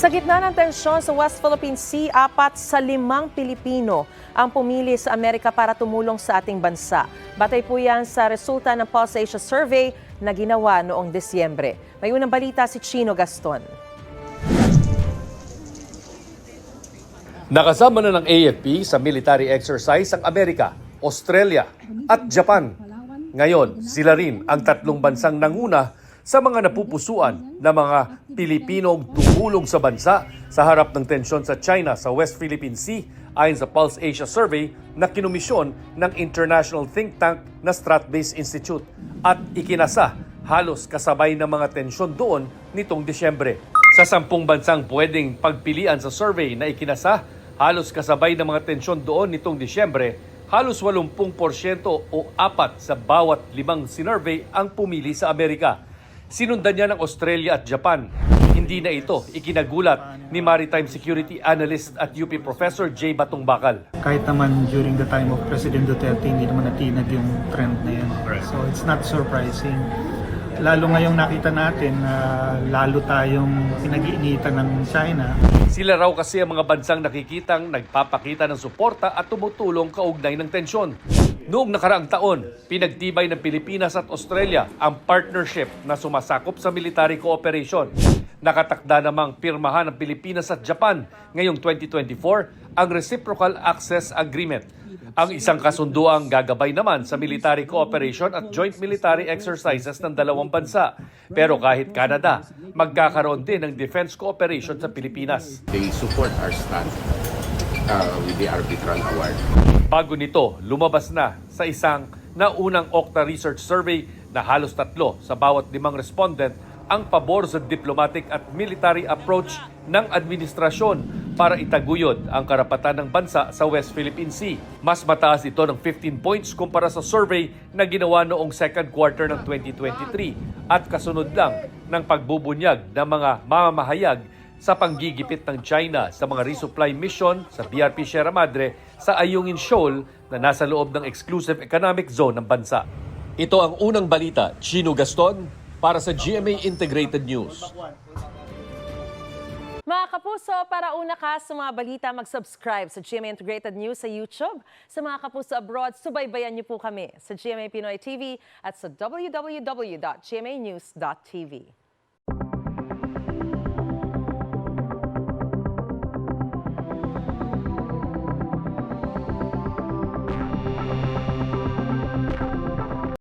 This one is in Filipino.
Sa gitna ng tensyon sa West Philippine Sea, apat sa limang Pilipino ang pumili sa Amerika para tumulong sa ating bansa. Batay po yan sa resulta ng Pulse Asia Survey na ginawa noong Disyembre. May unang balita si Chino Gaston. Nakasama na ng AFP sa military exercise ang Amerika, Australia at Japan. Ngayon, sila rin ang tatlong bansang nanguna sa mga napupusuan na mga Pilipinong tumulong sa bansa sa harap ng tensyon sa China sa West Philippine Sea ayon sa Pulse Asia Survey na kinomisyon ng international think tank na Stratbase Institute at ikinasa halos kasabay ng mga tensyon doon nitong Disyembre. Sa sampung bansang pwedeng pagpilian sa survey na ikinasa, halos kasabay ng mga tensyon doon nitong Disyembre, halos 80% o apat sa bawat limang sinurvey ang pumili sa Amerika. Sinundan niya ng Australia at Japan. Hindi na ito ikinagulat ni Maritime Security Analyst at UP Professor J. Batong Bakal. kahit naman during the time of President Duterte, hindi naman natinag yung trend na yun. So it's not surprising. Lalo ngayong nakita natin na lalo tayong pinag-iinitan ng China. Sila raw kasi ang mga bansang nakikitang nagpapakita ng suporta at tumutulong kaugnay ng tensyon. Noong nakaraang taon, pinagtibay ng Pilipinas at Australia ang partnership na sumasakop sa military cooperation. Nakatakda namang pirmahan ng Pilipinas at Japan ngayong 2024 ang Reciprocal Access Agreement. Ang isang kasunduang gagabay naman sa military cooperation at joint military exercises ng dalawang bansa. Pero kahit Canada, magkakaroon din ng defense cooperation sa Pilipinas. They support our stand uh, with the Arbitral Award. Bago nito, lumabas na sa isang naunang Okta Research Survey na halos tatlo sa bawat limang respondent ang pabor sa diplomatic at military approach ng administrasyon para itaguyod ang karapatan ng bansa sa West Philippine Sea. Mas mataas ito ng 15 points kumpara sa survey na ginawa noong second quarter ng 2023 at kasunod lang ng pagbubunyag ng mga mamamahayag sa panggigipit ng China sa mga resupply mission sa BRP Sierra Madre sa Ayungin Shoal na nasa loob ng exclusive economic zone ng bansa. Ito ang unang balita, Chino Gaston, para sa GMA Integrated News. Mga kapuso, para una ka sa mga balita, mag-subscribe sa GMA Integrated News sa YouTube. Sa mga kapuso abroad, subaybayan niyo po kami sa GMA Pinoy TV at sa www.gmanews.tv.